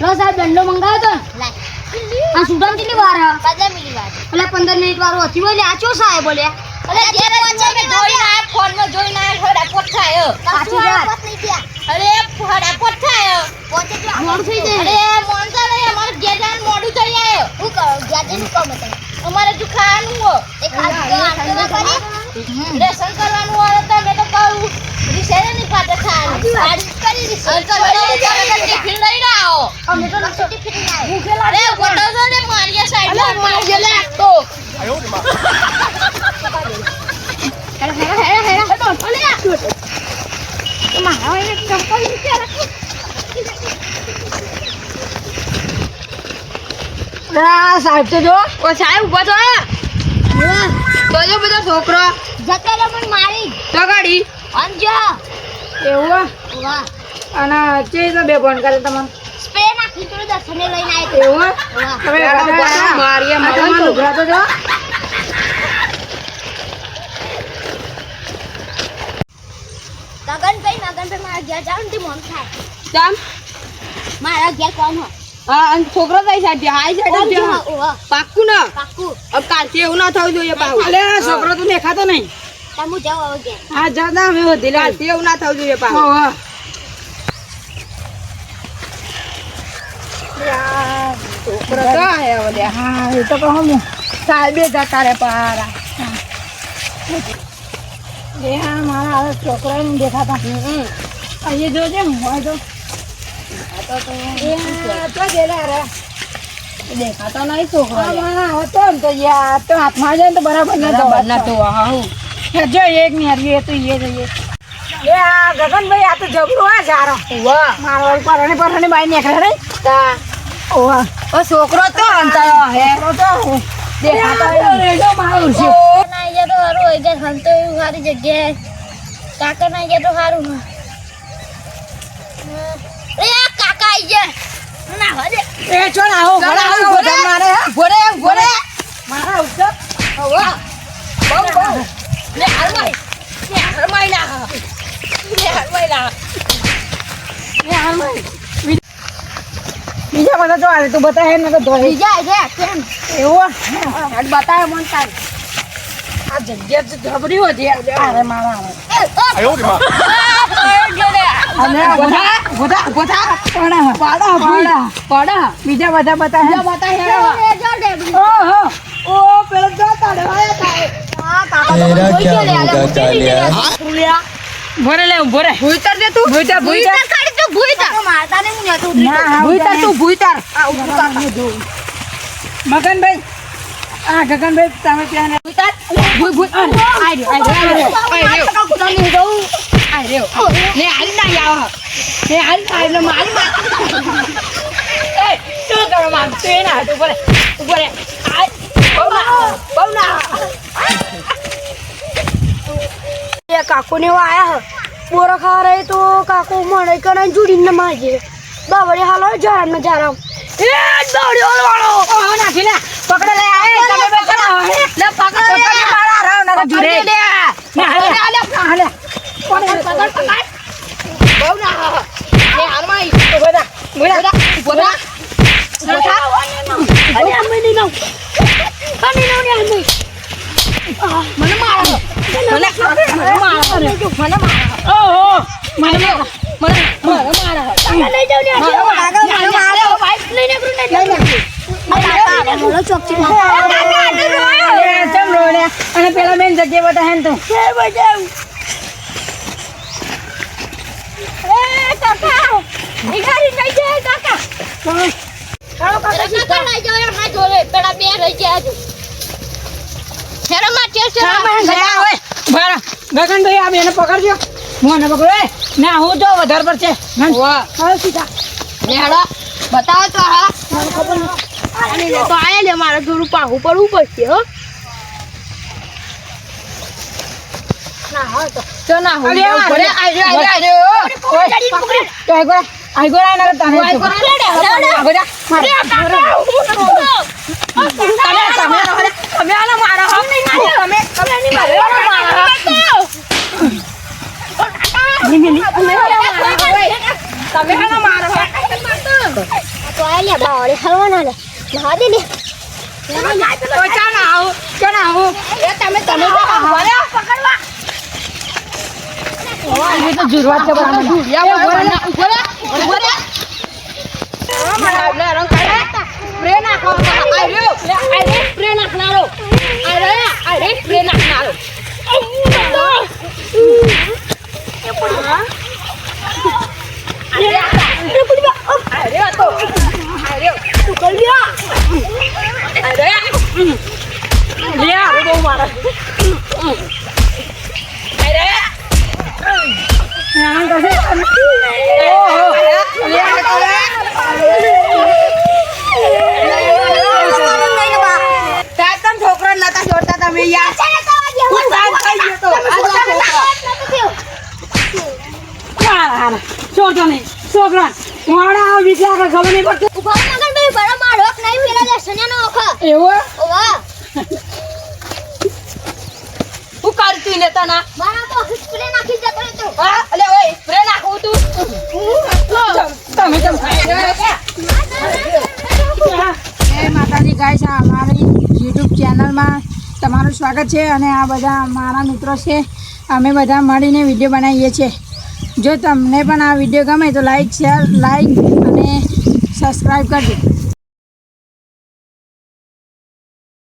લો સાહેબ દંડો મંગાવ્યો તો? આ સુડામ કેટલી વાર હે? એટલે પંદર મિનિટ વાળો હતી બોલે આ ચો સાહેબ બોલે અમારે જો ખાવાનું રેશન કરવાનું હોય સાહેબ તો જો. ઓ સાહેબ ઊભા થો તો જો બધો છોકરો. જતા પણ મારી. તો ગાડી. અંજો એવું વાહ. અને જે તો બે ફોન કરે તમને સ્પ્રે નાખી તો દર્શને લઈને આવ્યો એવું તમે હેડો, બધા બધા આ મારીએ તમારા મારો તો જો. ગગનભાઈ મગનભાઈ મારા ઘેર જાવ ને તે મન થાય જામ મારા ઘેર કોણ હોય? હા અને છોકરો થઈ સાઈડ હાઈ ઓવા, પાક્કું ના? પાક્કું. કાલથી એવું ના થવું જોઈએ અલે છોકરો તો દેખાતો નહીં. તમે જાવ હવે હા જતા અમે વધી લે. કાલથી ના થવું જોઈએ ઓલ્યા હા એ તો કહું હું સાહેબે જતા રે પારા. એ હા છોકરા ને દેખાતા. અહીંયા જોજે હું હોય તો દેખાતો નહીં છોકરો. હતો ને તો યાર તો હાથમાં જાય ને તો બરાબર ન બરાબર ના તો જો એક ની એ તો એ જઈએ. એ આ ગગનભાઈ આ તો જબરું આ જારો વાહ. મારો પરણે પરણે બાઈ નીકળે રે. તા. ઓ છોકરો તો અંતરો હે. તો હું. દેખાતો રેડો મારું છે. ના ગયા તો હરો એ ગયા હંતો એવું સારી જગ્યાએ. કાકા ના ગયા તો સારું એ કાકા આઈ ગયા. ના હરે. એ છો આવો ઘરે આવો, ઘરે મારે ઘરે ભોરે ભોરે મારા ઉત્તર હવા બમ બહુ. લે હરમાઈ લે હરમાઈ ના લે. હરમાઈ ના બીજા બધા તો હાલે તું બતાવે ને તો ધોઈ. બીજા ગયા કેમ? એવું બતાવે મન તાર. આ જગ્યા તો જબરી હોતી અરે મારા અને આ બધા બધા બધા પાડા પાડા પાડા. પડા. બીજા બધા બતાવે જો બતાય હેરો ઓહો ઓ પેલો જો તાડે આયા તાડે રાખ્યા કાકા ભરે લે ભરે ભૂતર દે તું? ભૂતર ભૂતર કાઢ તું ભૂતર મારતા ને હું નતો ભૂતર તું ભૂતર આ ઉભું મગનભાઈ. આ ગગનભાઈ તમે ત્યાં ભૂતર ભૂ ભૂ આ રહ્યો આ રહ્યો આ રહ્યો તમે જાઉં આ રહ્યો ને હાલ ના આવ. ને હાલ આવ મારી માર એ શું કરો માર? તું એના હાથ ઉપર ઉપર આ બહુ ના બહુ ના. એ કાકો ને આયા હ. બોરો ખાવા રહે તો કાકુ મને કને જુડીને માજે બાવડે હાલો જાર ને જાર એ દોડ્યો વાળો ઓ નાખી લે. પકડ લે એ તમે બેઠા લે. પકડ લે. મારા રાવ ના જુડે લે. હાલે હાલે કોને પકડ પકડ બહુ ના ને હાલમાં તો બધા બોલા બોલા બોલા અરે અમે ની નાવ કને નાવ ને અમે મને મારો મને મને મારો મને મારો ઓહો મને મને મને મારો તમે લઈ જાવ ને મારો મારો મને મારો બાઈક લઈને કરું ને લઈને બોલો ચોકચી એ ચમ રોડે અને પેલા બેન જગ્યા બતા હેન તું કે બજાવ એ કાકા નિગારી નહીં જાય કાકા ચાલો કાકા કાકા લઈ જાવ યાર હા જોલે પેલા બે રહી ગયા છે હેરો માં છે છે ગગનભાઈ આ બેને પકડજો હું ને પકડો એ ના હું તો વધારે પર છે વાહ હવે સીધા ને બતાવો તો હા અને લે તો આયા લે મારે થોડું પાહું પડવું પડશે હો ના હા તો તો ના હું અરે મારે તમે તમે તમે આને મારો હમ નહીં મારો તમે તમે નહીં મારો મારો તમે એને મારો તો આ લે બાવળે હલવાના લે. ના દે લે તો ચાલ આવો ચાલ આવો એ તમે તમે તો આવો પકડવા એ તો જુરવાત છે બરાબર યા બરાબર ઊભો રે ઊભો રે મને લે રંગ કાઢે સ્પ્રે નાખો આ રહ્યો લે આ રે સ્પ્રે નાખનારો આ રે આ રે સ્પ્રે નાખનારો છોકરા નતા જોડતા તમે યાર હું સાહેબ થઈ ગયો તો છોડતો નહીં છોકરા મોડા વિચાર ખબર નહીં પડતી મારો નહીં પેલા લેસન્યા નો ઓખા એવું ઓવા હું કરતી ને તના મારા તો સ્પ્રે નાખી જતો રહેતો હા અલે ઓય સ્પ્રે નાખું તું તમે તમે જય માતાજી ગાય છે અમારી યુટ્યુબ ચેનલમાં તમારું સ્વાગત છે અને આ બધા મારા મિત્રો છે. અમે બધા મળીને વીડિયો બનાવીએ છીએ. જો તમને પણ આ વીડિયો ગમે તો લાઈક શેર લાઈક અને સબસ્ક્રાઈબ કરજો.